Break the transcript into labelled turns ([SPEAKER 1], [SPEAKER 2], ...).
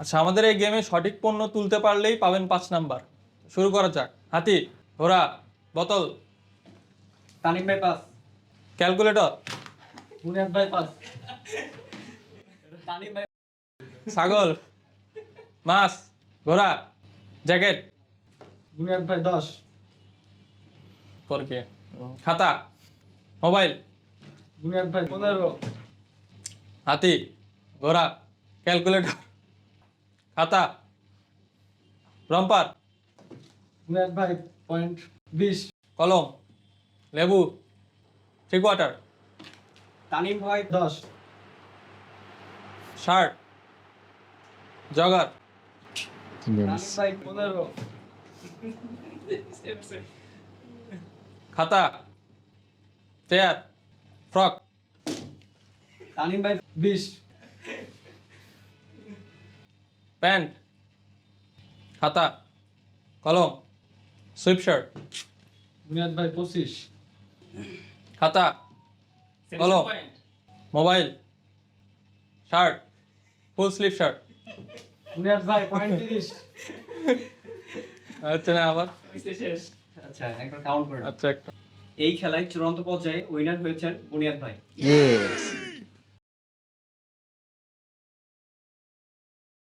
[SPEAKER 1] আচ্ছা আমাদের এই গেমে সঠিক পণ্য তুলতে পারলেই পাবেন পাঁচ নাম্বার। শুরু করা যাক। হাতি ঘোড়া বোতল।
[SPEAKER 2] তানিম ভাই পাস।
[SPEAKER 1] ক্যালকুলেটর।
[SPEAKER 2] বুনিয়াদ ভাই পাস। তানিম ভাই
[SPEAKER 1] ছাগল মাছ ঘোড়া জ্যাকেট।
[SPEAKER 2] বুনিয়াদ ভাই দশ।
[SPEAKER 1] করকে খাতা মোবাইল।
[SPEAKER 2] বুনিয়াদ ভাই পনেরো।
[SPEAKER 1] হাতি ঘোড়া ক্যালকুলেটর। খাতা। রম্পার।
[SPEAKER 2] বুনিয়াদ ভাই পয়েন্ট বিশ
[SPEAKER 1] কলম। লেবু। থ্রি কোয়ার্টার
[SPEAKER 2] তানিম ভাই দশ।
[SPEAKER 1] Shirt jogger.
[SPEAKER 2] তানিম ভাই পনেরো।
[SPEAKER 1] খাতা। চেয়ার। ফ্রক।
[SPEAKER 2] তানিম ভাই বিশ
[SPEAKER 1] প্যান্ট খাতা কলম সুইপ শার্ট।
[SPEAKER 2] বুনিয়াদ ভাই পঁচিশ।
[SPEAKER 1] খাতা কলম mobile shirt full sleeve shirt.
[SPEAKER 2] বুনিয়াদ ভাই পয়েন্ট তিরিশ
[SPEAKER 1] হচ্ছে না আবার?
[SPEAKER 2] আচ্ছা একবার কাউন্ট করে
[SPEAKER 1] আচ্ছা একটা।
[SPEAKER 2] এই খেলায় চূড়ান্ত পর্যায়ে উইনার হয়েছেন বুনিয়াদ ভাই.